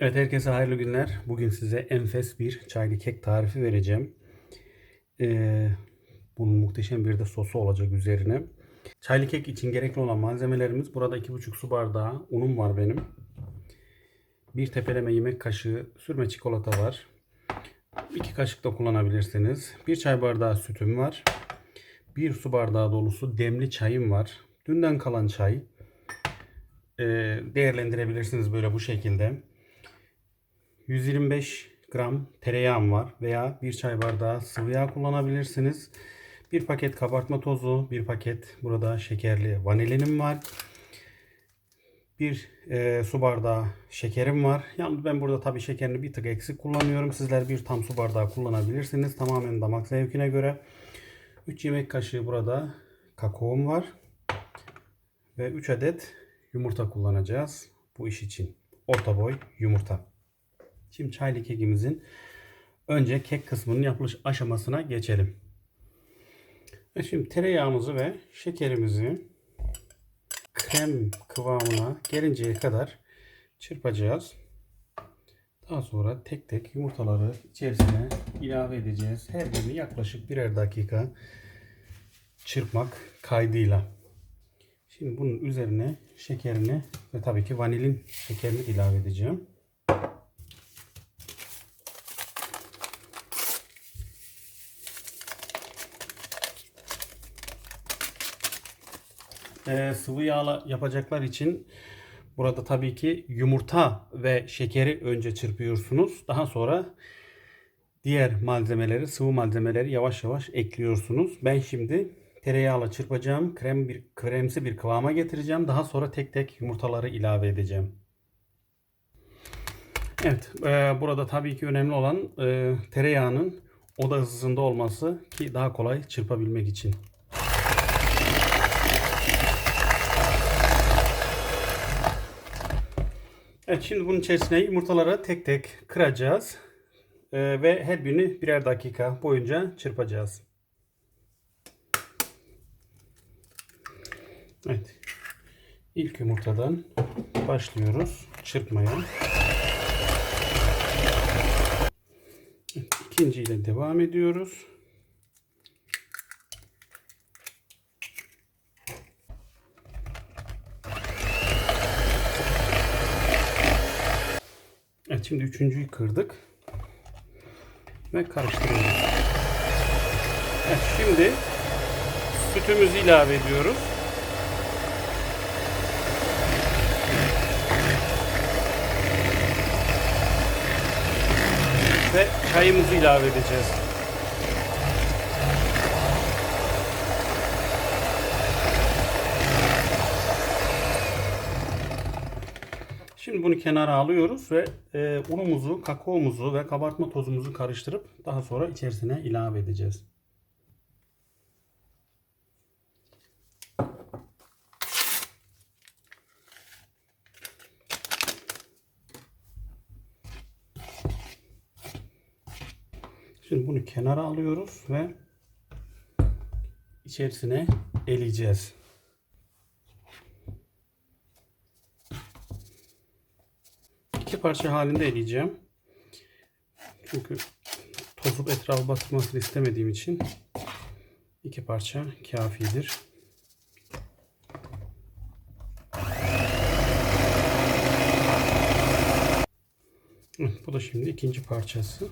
Evet herkese hayırlı günler. Bugün size enfes bir çaylı kek tarifi vereceğim. Ee, bunun muhteşem bir de sosu olacak üzerine. Çaylı kek için gerekli olan malzemelerimiz burada 2,5 su bardağı unum var benim. Bir tepeleme yemek kaşığı sürme çikolata var. 2 kaşık da kullanabilirsiniz. Bir çay bardağı sütüm var. Bir su bardağı dolusu demli çayım var. Dünden kalan çay. Ee, değerlendirebilirsiniz böyle bu şekilde. 125 gram tereyağım var veya bir çay bardağı sıvı yağ kullanabilirsiniz. Bir paket kabartma tozu, bir paket burada şekerli vanilinim var. Bir e, su bardağı şekerim var. Yalnız ben burada tabii şekerini bir tık eksik kullanıyorum. Sizler bir tam su bardağı kullanabilirsiniz. Tamamen damak zevkine göre. 3 yemek kaşığı burada kakaom var. Ve 3 adet yumurta kullanacağız bu iş için. Orta boy yumurta. Şimdi çaylı kekimizin önce kek kısmının yapılış aşamasına geçelim. Ve şimdi tereyağımızı ve şekerimizi krem kıvamına gelinceye kadar çırpacağız. Daha sonra tek tek yumurtaları içerisine ilave edeceğiz. Her birini yaklaşık birer dakika çırpmak kaydıyla. Şimdi bunun üzerine şekerini ve tabii ki vanilin şekerini ilave edeceğim. Ee, sıvı yağla yapacaklar için burada tabii ki yumurta ve şekeri önce çırpıyorsunuz. Daha sonra diğer malzemeleri, sıvı malzemeleri yavaş yavaş ekliyorsunuz. Ben şimdi tereyağla çırpacağım. Krem bir kremsi bir kıvama getireceğim. Daha sonra tek tek yumurtaları ilave edeceğim. Evet, e, burada tabii ki önemli olan e, tereyağının oda hızında olması ki daha kolay çırpabilmek için. Evet şimdi bunun içerisine yumurtaları tek tek kıracağız. Ee, ve her birini birer dakika boyunca çırpacağız. Evet. İlk yumurtadan başlıyoruz çırpmaya. Evet, ikinci ile devam ediyoruz. Şimdi üçüncüyü kırdık. Ve karıştırıyoruz. Evet şimdi sütümüzü ilave ediyoruz. Ve çayımızı ilave edeceğiz. Şimdi bunu kenara alıyoruz ve e, unumuzu, kakaomuzu ve kabartma tozumuzu karıştırıp daha sonra içerisine ilave edeceğiz. Şimdi bunu kenara alıyoruz ve içerisine eleyeceğiz. İki parça halinde eleyeceğim. Çünkü tozup etrafı batırmasını istemediğim için iki parça kafidir. Bu da şimdi ikinci parçası.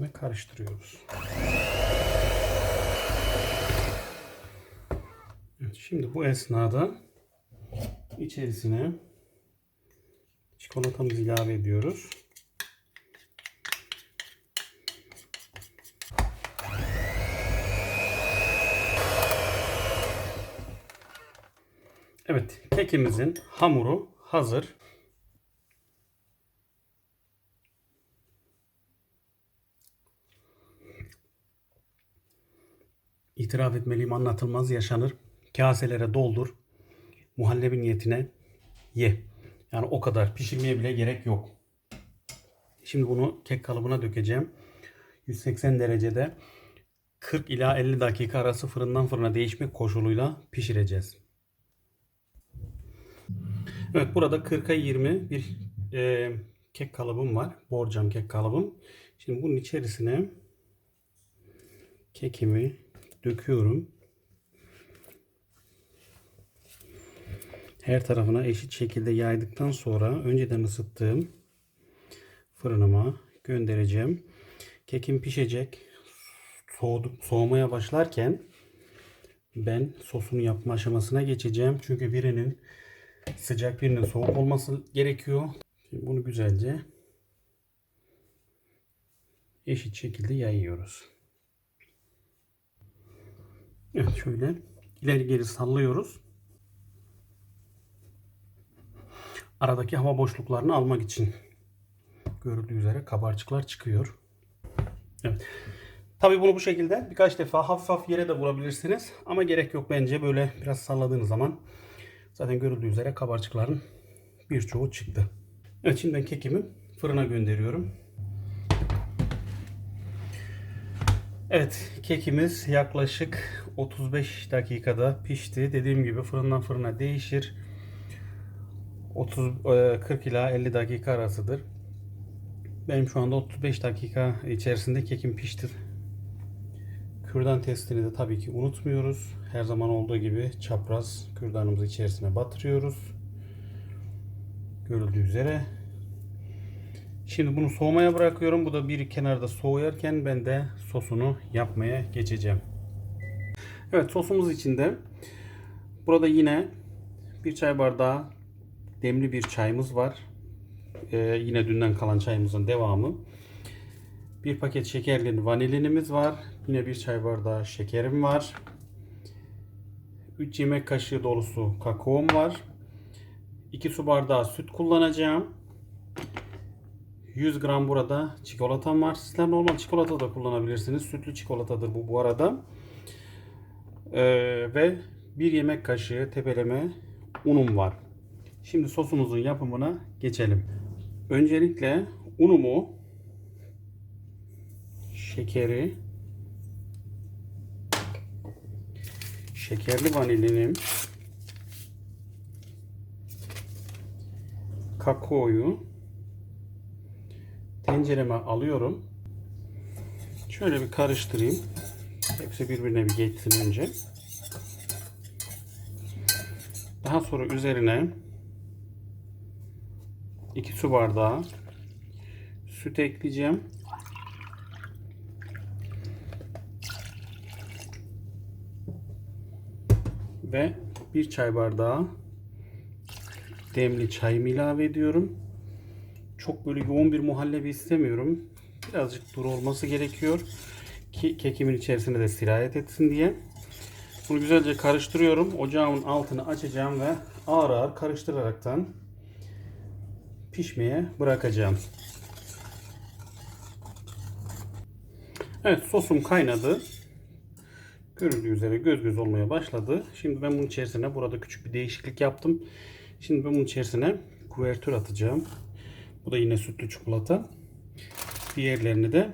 Ve karıştırıyoruz. Evet, şimdi bu esnada içerisine Çikolatamızı ilave ediyoruz. Evet, kekimizin hamuru hazır. İtiraf etmeliyim anlatılmaz yaşanır. Kaselere doldur. Muhallebi niyetine ye. Yani o kadar pişirmeye bile gerek yok. Şimdi bunu kek kalıbına dökeceğim. 180 derecede 40 ila 50 dakika arası fırından fırına değişmek koşuluyla pişireceğiz. Evet burada 40'a 20 bir e, kek kalıbım var. Borcam kek kalıbım. Şimdi bunun içerisine kekimi döküyorum. Her tarafına eşit şekilde yaydıktan sonra önceden ısıttığım fırınıma göndereceğim. Kekim pişecek. Soğudu, soğumaya başlarken ben sosunu yapma aşamasına geçeceğim. Çünkü birinin sıcak birinin soğuk olması gerekiyor. Şimdi bunu güzelce eşit şekilde yayıyoruz. Evet şöyle ileri geri sallıyoruz. Aradaki hava boşluklarını almak için görüldüğü üzere kabarcıklar çıkıyor. Evet. Tabi bunu bu şekilde birkaç defa hafif hafif yere de vurabilirsiniz. Ama gerek yok bence böyle biraz salladığınız zaman zaten görüldüğü üzere kabarcıkların birçoğu çıktı. Evet şimdi ben kekimi fırına gönderiyorum. Evet kekimiz yaklaşık 35 dakikada pişti. Dediğim gibi fırından fırına değişir. 30 e, 40 ila 50 dakika arasıdır. Benim şu anda 35 dakika içerisinde kekim pişti. Kürdan testini de tabii ki unutmuyoruz. Her zaman olduğu gibi çapraz kürdanımızı içerisine batırıyoruz. Görüldüğü üzere. Şimdi bunu soğumaya bırakıyorum. Bu da bir kenarda soğuyarken ben de sosunu yapmaya geçeceğim. Evet sosumuz içinde. Burada yine bir çay bardağı demli bir çayımız var. Ee, yine dünden kalan çayımızın devamı. Bir paket şekerli vanilinimiz var. Yine bir çay bardağı şekerim var. 3 yemek kaşığı dolusu kakaom var. 2 su bardağı süt kullanacağım. 100 gram burada çikolatam var. Sizler normal çikolata da kullanabilirsiniz. Sütlü çikolatadır bu bu arada. Ee, ve 1 yemek kaşığı tepeleme unum var. Şimdi sosumuzun yapımına geçelim. Öncelikle unumu, şekeri, şekerli vanilinim, kakaoyu tencereme alıyorum. Şöyle bir karıştırayım. Hepsi birbirine bir geçsin önce. Daha sonra üzerine 2 su bardağı süt ekleyeceğim. Ve bir çay bardağı demli çayımı ilave ediyorum. Çok böyle yoğun bir muhallebi istemiyorum. Birazcık duru olması gerekiyor ki kekimin içerisine de sirayet etsin diye. Bunu güzelce karıştırıyorum. Ocağımın altını açacağım ve ağır ağır karıştıraraktan pişmeye bırakacağım. Evet sosum kaynadı. Görüldüğü üzere göz göz olmaya başladı. Şimdi ben bunun içerisine burada küçük bir değişiklik yaptım. Şimdi ben bunun içerisine kuvertür atacağım. Bu da yine sütlü çikolata. Diğerlerini de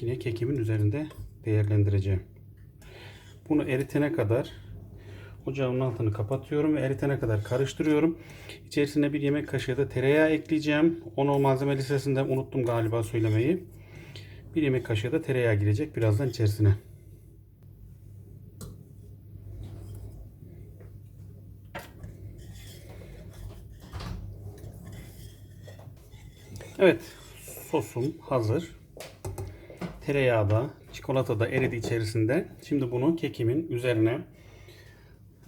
yine kekimin üzerinde değerlendireceğim. Bunu eritene kadar ocağın altını kapatıyorum ve eritene kadar karıştırıyorum. İçerisine bir yemek kaşığı da tereyağı ekleyeceğim. Onu malzeme listesinde unuttum galiba söylemeyi. Bir yemek kaşığı da tereyağı girecek birazdan içerisine. Evet, sosum hazır. Tereyağı da, çikolata da eridi içerisinde. Şimdi bunu kekimin üzerine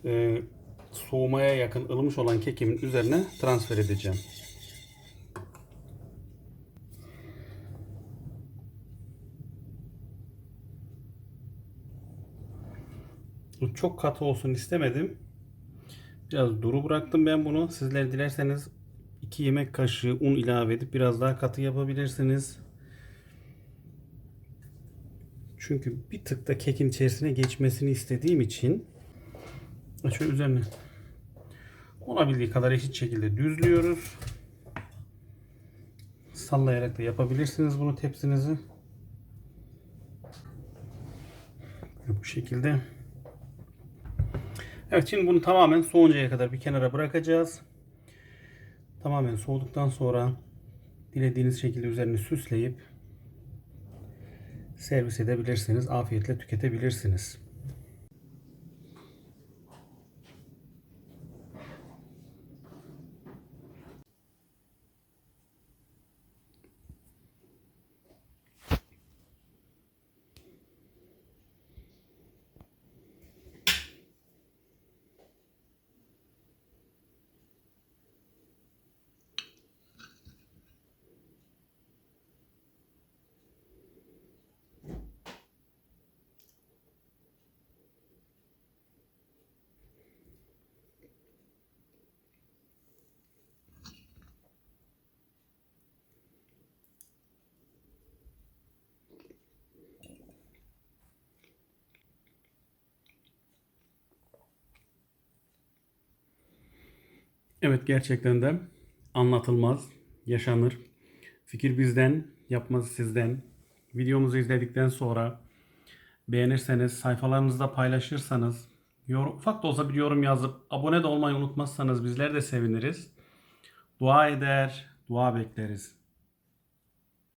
e, soğumaya yakın ılımış olan kekimin üzerine transfer edeceğim. Çok katı olsun istemedim. Biraz duru bıraktım ben bunu. Sizler dilerseniz 2 yemek kaşığı un ilave edip biraz daha katı yapabilirsiniz. Çünkü bir tık da kekin içerisine geçmesini istediğim için şöyle üzerine olabildiği kadar eşit şekilde düzlüyoruz. Sallayarak da yapabilirsiniz bunu tepsinizi. Bu şekilde. Evet şimdi bunu tamamen soğuncaya kadar bir kenara bırakacağız. Tamamen soğuduktan sonra dilediğiniz şekilde üzerini süsleyip servis edebilirsiniz. Afiyetle tüketebilirsiniz. Evet gerçekten de anlatılmaz, yaşanır. Fikir bizden, yapması sizden. Videomuzu izledikten sonra beğenirseniz, sayfalarınızda paylaşırsanız, yorum, ufak da olsa bir yorum yazıp abone de olmayı unutmazsanız bizler de seviniriz. Dua eder, dua bekleriz.